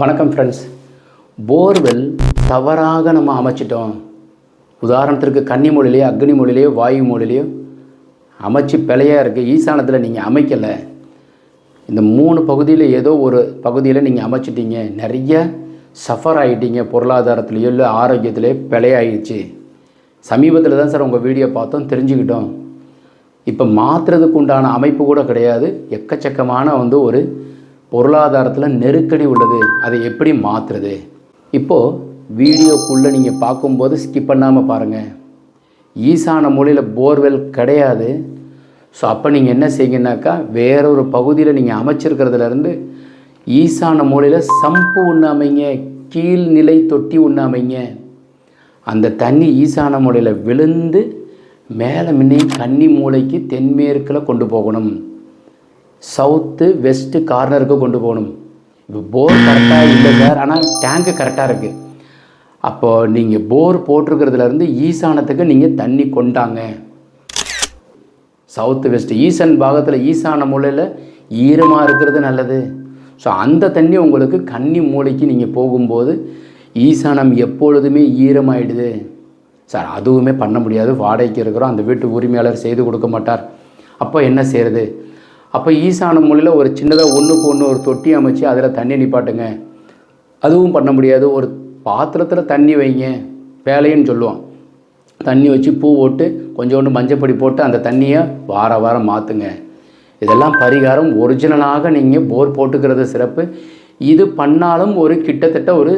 வணக்கம் friends borewell தவறாக நம்ம அமைச்சிட்டோம். உதாரணத்திற்கு கன்னி மொழிலேயோ அக்னி மொழிலேயோ வாயு மொழிலேயோ அமைச்சு பிழையாக இருக்குது ஈசானத்தில் நீங்கள் அமைக்கலை. இந்த மூணு பகுதியில் ஏதோ ஒரு பகுதியில் நீங்கள் அமைச்சிட்டீங்க. நிறைய சஃபர் ஆகிட்டீங்க பொருளாதாரத்துலேயோ இல்லை ஆரோக்கியத்திலேயோ பிழையாயிடுச்சு. சமீபத்தில் தான் சார் உங்கள் வீடியோ பார்த்தோம். தெரிஞ்சுக்கிட்டோம். இப்போ மாற்றுறதுக்கு உண்டான அமைப்பு கூட கிடையாது. எக்கச்சக்கமான வந்து ஒரு பொருளாதாரத்தில் நெருக்கடி உள்ளது அதை எப்படி மாற்றுறது இப்போது வீடியோக்குள்ளே நீங்கள் பார்க்கும்போது ஸ்கிப் பண்ணாமல் பாருங்கள் ஈசான மொழியில் போர்வெல் கிடையாது. ஸோ அப்போ நீங்கள் என்ன செய்யுங்கனாக்கா வேறொரு பகுதியில் நீங்கள் அமைச்சிருக்கிறதுலேருந்து ஈசான மூலையில் சம்பு ஒன்று அமைங்க கீழ்நிலை தொட்டி ஒன்று அமைங்க. அந்த தண்ணி ஈசான மூலையில் விழுந்து மேலே முன்னே கன்னி மூலைக்கு தென்மேற்கில் கொண்டு போகணும். சவுத்து வெஸ்ட்டு கார்னருக்கு கொண்டு போகணும். இப்போ போர் கரெக்டாக இல்லை சார் ஆனால் டேங்க்கு கரெக்டாக இருக்குது அப்போது நீங்கள் போர் போட்டிருக்கிறதுலேருந்து ஈசானத்துக்கு நீங்கள் தண்ணி கொண்டாங்க. சவுத்து வெஸ்ட் ஈசன் பாகத்தில் ஈசான மூலையில் ஈரமாக இருக்கிறது நல்லது. ஸோ அந்த தண்ணி உங்களுக்கு கன்னி மூளைக்கு நீங்கள் போகும்போது ஈசானம் எப்பொழுதுமே ஈரமாயிடுது. சார் அதுவுமே பண்ண முடியாது. வாடகைக்கு இருக்கிறோம். அந்த வீட்டு உரிமையாளர் செய்து கொடுக்க மாட்டார். அப்போ என்ன செய்கிறது அப்போ ஈசான மூலையில் ஒரு சின்னதாக ஒன்றுக்கு ஒன்று ஒரு தொட்டி அமைச்சு அதில் தண்ணி நிப்பாட்டுங்க. அதுவும் பண்ண முடியாது. ஒரு பாத்திரத்தில் தண்ணி வைங்க. வேலைன்னு சொல்லுவோம் தண்ணி வச்சு பூ போட்டு கொஞ்சோண்டு மஞ்சப்பொடி போட்டு அந்த தண்ணியை வார வாரம் மாற்றுங்க இதெல்லாம் பரிகாரம் ஒரிஜினலாக நீங்கள் போர் போட்டுக்கிறது சிறப்பு. இது பண்ணாலும் ஒரு கிட்டத்தட்ட ஒரு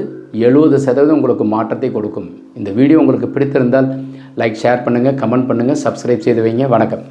எழுபது சதவீதம் உங்களுக்கு மாற்றத்தை கொடுக்கும். இந்த வீடியோ உங்களுக்கு பிடித்திருந்தால் லைக் ஷேர் பண்ணுங்கள் கமெண்ட் பண்ணுங்கள் சப்ஸ்கிரைப் செய்து வைங்க. வணக்கம்.